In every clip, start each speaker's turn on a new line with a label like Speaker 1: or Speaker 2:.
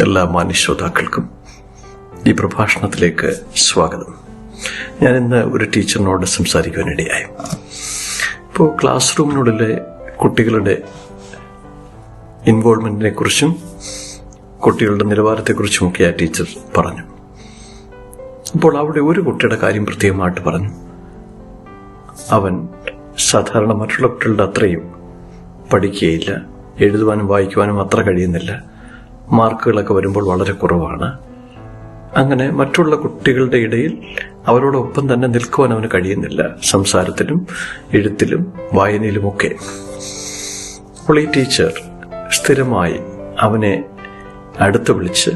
Speaker 1: എല്ലാ മാന്യശ്രോതാക്കൾക്കും ഈ പ്രഭാഷണത്തിലേക്ക് സ്വാഗതം. ഞാൻ ഇന്ന് ഒരു ടീച്ചറിനോട് സംസാരിക്കുവാനിടയായി. ഇപ്പോൾ ക്ലാസ് റൂമിനുള്ളിലെ കുട്ടികളുടെ ഇൻവോൾവ്മെന്റിനെ കുറിച്ചും കുട്ടികളുടെ നിലവാരത്തെക്കുറിച്ചുമൊക്കെ ആ ടീച്ചർ പറഞ്ഞു. അപ്പോൾ അവിടെ ഒരു കുട്ടിയുടെ കാര്യം പ്രത്യേകമായിട്ട് പറഞ്ഞു. അവൻ സാധാരണ മറ്റുള്ള കുട്ടികളുടെ അത്രയും പഠിക്കുകയില്ല എഴുതുവാനും വായിക്കുവാനും അത്ര കഴിയുന്നില്ല. മാർക്കുകളൊക്കെ വരുമ്പോൾ വളരെ കുറവാണ്. അങ്ങനെ മറ്റുള്ള കുട്ടികളുടെ ഇടയിൽ അവരോടൊപ്പം തന്നെ നിൽക്കുവാൻ അവന് കഴിയുന്നില്ല. സംസാരത്തിലും എഴുത്തിലും വായനയിലുമൊക്കെ. അപ്പോൾ ഈ ടീച്ചർ സ്ഥിരമായി അവനെ അടുത്ത് വിളിച്ച്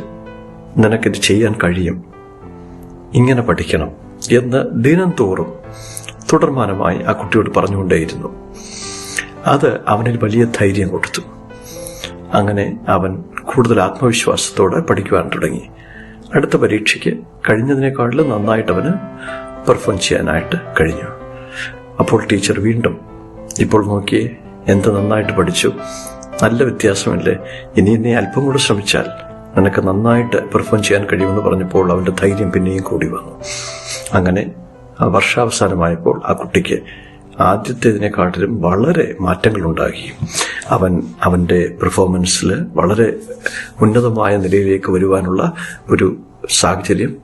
Speaker 1: നിനക്കിത് ചെയ്യാൻ കഴിയും. ഇങ്ങനെ പഠിക്കണം എന്ന് ദിനം തോറും തുടർമാനമായി ആ കുട്ടിയോട് പറഞ്ഞുകൊണ്ടേയിരുന്നു. അത് അവനിൽ വലിയ ധൈര്യം കൊടുത്തു. അങ്ങനെ അവൻ കൂടുതൽ ആത്മവിശ്വാസത്തോടെ പഠിക്കുവാൻ തുടങ്ങി. അടുത്ത പരീക്ഷയ്ക്ക് കഴിഞ്ഞതിനേക്കാളും നന്നായിട്ട് അവന് പെർഫോം ചെയ്യാനായിട്ട് കഴിഞ്ഞു. അപ്പോൾ ടീച്ചർ വീണ്ടും ഇപ്പോൾ നോക്കിയേ എന്ത് നന്നായിട്ട് പഠിച്ചു. നല്ല വ്യത്യാസമല്ലേ. ഇനി നീ അല്പം കൂടെ ശ്രമിച്ചാൽ നിനക്ക് നന്നായിട്ട് പെർഫോം ചെയ്യാൻ കഴിയുമെന്ന് പറഞ്ഞപ്പോൾ അവന്റെ ധൈര്യം പിന്നെയും കൂടി വന്നു. അങ്ങനെ ആ വർഷാവസാനമായപ്പോൾ ആ കുട്ടിക്ക് ആദ്യത്തേതിനെക്കാട്ടിലും വളരെ മാറ്റങ്ങളുണ്ടാക്കി. അവൻ അവന്റെ പെർഫോമൻസിൽ വളരെ ഉന്നതമായ നിലയിലേക്ക് വരുവാനുള്ള ഒരു സാഹചര്യം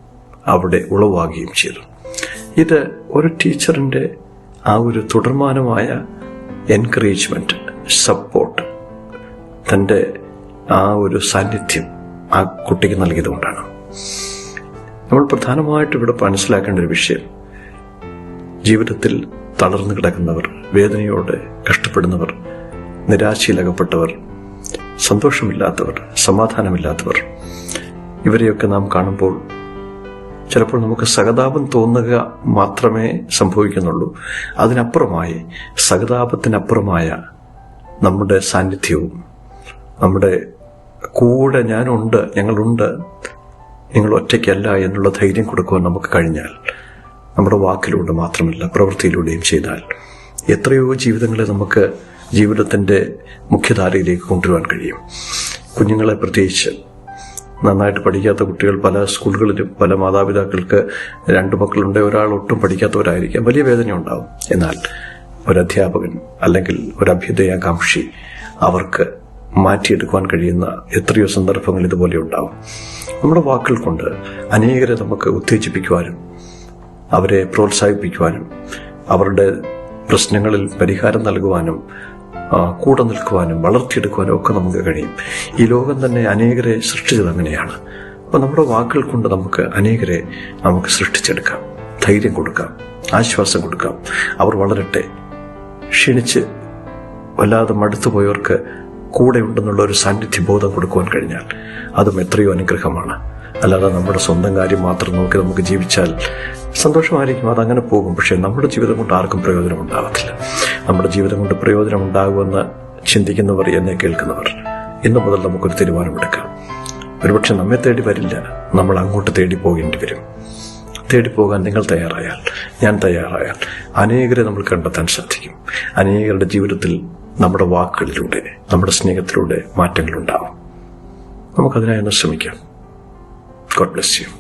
Speaker 1: അവിടെ ഉളവാകുകയും ചെയ്തു. ഇത് ഒരു ടീച്ചറിന്റെ ആ ഒരു തുടർമാനമായ എൻകറേജ്മെന്റ് സപ്പോർട്ട് തന്റെ ആ ഒരു സാന്നിധ്യം ആ കുട്ടിക്ക് നൽകിയതുകൊണ്ടാണ്. നമ്മൾ പ്രധാനമായിട്ട് ഇവിടെ മനസ്സിലാക്കേണ്ട ഒരു വിഷയം ജീവിതത്തിൽ തളർന്നു കിടക്കുന്നവർ വേദനയോടെ കഷ്ടപ്പെടുന്നവർ നിരാശയിലകപ്പെട്ടവർ സന്തോഷമില്ലാത്തവർ സമാധാനമില്ലാത്തവർ. ഇവരെയൊക്കെ നാം കാണുമ്പോൾ ചിലപ്പോൾ നമുക്ക് സഹതാപം തോന്നുക മാത്രമേ സംഭവിക്കുന്നുള്ളൂ. അതിനപ്പുറമായി സഹതാപത്തിനപ്പുറമായ നമ്മുടെ സാന്നിധ്യവും നമ്മുടെ കൂടെ ഞാനുണ്ട് ഞങ്ങളുണ്ട് നിങ്ങൾ ഒറ്റയ്ക്കല്ല എന്നുള്ള ധൈര്യം കൊടുക്കുവാൻ നമുക്ക് കഴിഞ്ഞാൽ നമ്മുടെ വാക്കിലൂടെ മാത്രമല്ല പ്രവൃത്തിയിലൂടെയും ചെയ്താൽ എത്രയോ ജീവിതങ്ങളെ നമുക്ക് ജീവിതത്തിന്റെ മുഖ്യധാരയിലേക്ക് കൊണ്ടുവരാൻ കഴിയും. കുഞ്ഞുങ്ങളെ പ്രത്യേകിച്ച് നന്നായിട്ട് പഠിക്കാത്ത കുട്ടികൾ പല സ്കൂളുകളിലും പല മാതാപിതാക്കൾക്ക് രണ്ട് മക്കളുണ്ട് ഒരാൾ ഒട്ടും പഠിക്കാത്തവരായിരിക്കാം. വലിയ വേദന ഉണ്ടാവും. എന്നാൽ ഒരധ്യാപകൻ അല്ലെങ്കിൽ ഒരു അഭ്യുദയാകാംക്ഷി അവർക്ക് മാറ്റിയെടുക്കുവാൻ കഴിയുന്ന എത്രയോ സന്ദർഭങ്ങൾ ഇതുപോലെ ഉണ്ടാവും. നമ്മുടെ വാക്കുകൾ കൊണ്ട് അനേകരെ നമുക്ക് ഉത്തേജിപ്പിക്കുവാനും അവരെ പ്രോത്സാഹിപ്പിക്കുവാനും അവരുടെ പ്രശ്നങ്ങളിൽ പരിഹാരം നൽകുവാനും കൂടെ നിൽക്കുവാനും വളർത്തിയെടുക്കുവാനും ഒക്കെ നമുക്ക് കഴിയും. ഈ ലോകം തന്നെ അനേകരെ സൃഷ്ടിച്ചത് അങ്ങനെയാണ്. അപ്പോൾ നമ്മുടെ വാക്കുകൾ കൊണ്ട് നമുക്ക് അനേകരെ നമുക്ക് സൃഷ്ടിച്ചെടുക്കാം. ധൈര്യം കൊടുക്കാം. ആശ്വാസം കൊടുക്കാം. അവർ വളരട്ടെ. ക്ഷീണിച്ച് വല്ലാതെ മടുത്തുപോയവർക്ക് കൂടെ ഉണ്ടെന്നുള്ള ഒരു സാന്നിധ്യബോധം കൊടുക്കുവാൻ കഴിഞ്ഞാൽ അതും എത്രയോ അനുഗ്രഹമാണ്. അല്ലാതെ നമ്മുടെ സ്വന്തം കാര്യം മാത്രം നോക്കി നമുക്ക് ജീവിച്ചാൽ സന്തോഷമായിരിക്കും. അതങ്ങനെ പോകും. പക്ഷേ നമ്മുടെ ജീവിതം കൊണ്ട് ആർക്കും പ്രയോജനം ഉണ്ടാകത്തില്ല നമ്മുടെ ജീവിതം കൊണ്ട് പ്രയോജനം ഉണ്ടാകുമെന്ന് ചിന്തിക്കുന്നവർ എന്നെ കേൾക്കുന്നവർ. ഇന്നു മുതൽ നമുക്കൊരു തീരുമാനമെടുക്കാം ഒരുപക്ഷെ നമ്മെ തേടി വരില്ല. നമ്മൾ അങ്ങോട്ട് തേടി പോകേണ്ടി വരും. തേടി പോകാൻ നിങ്ങൾ തയ്യാറായാൽ ഞാൻ തയ്യാറായാൽ അനേകരെ നമ്മൾ കണ്ടെത്താൻ സാധിക്കും. അനേകരുടെ ജീവിതത്തിൽ നമ്മുടെ വാക്കുകളിലൂടെ നമ്മുടെ സ്നേഹത്തിലൂടെ മാറ്റങ്ങളുണ്ടാവും. നമുക്കതിനായി ഒന്ന് ശ്രമിക്കാം. God bless you.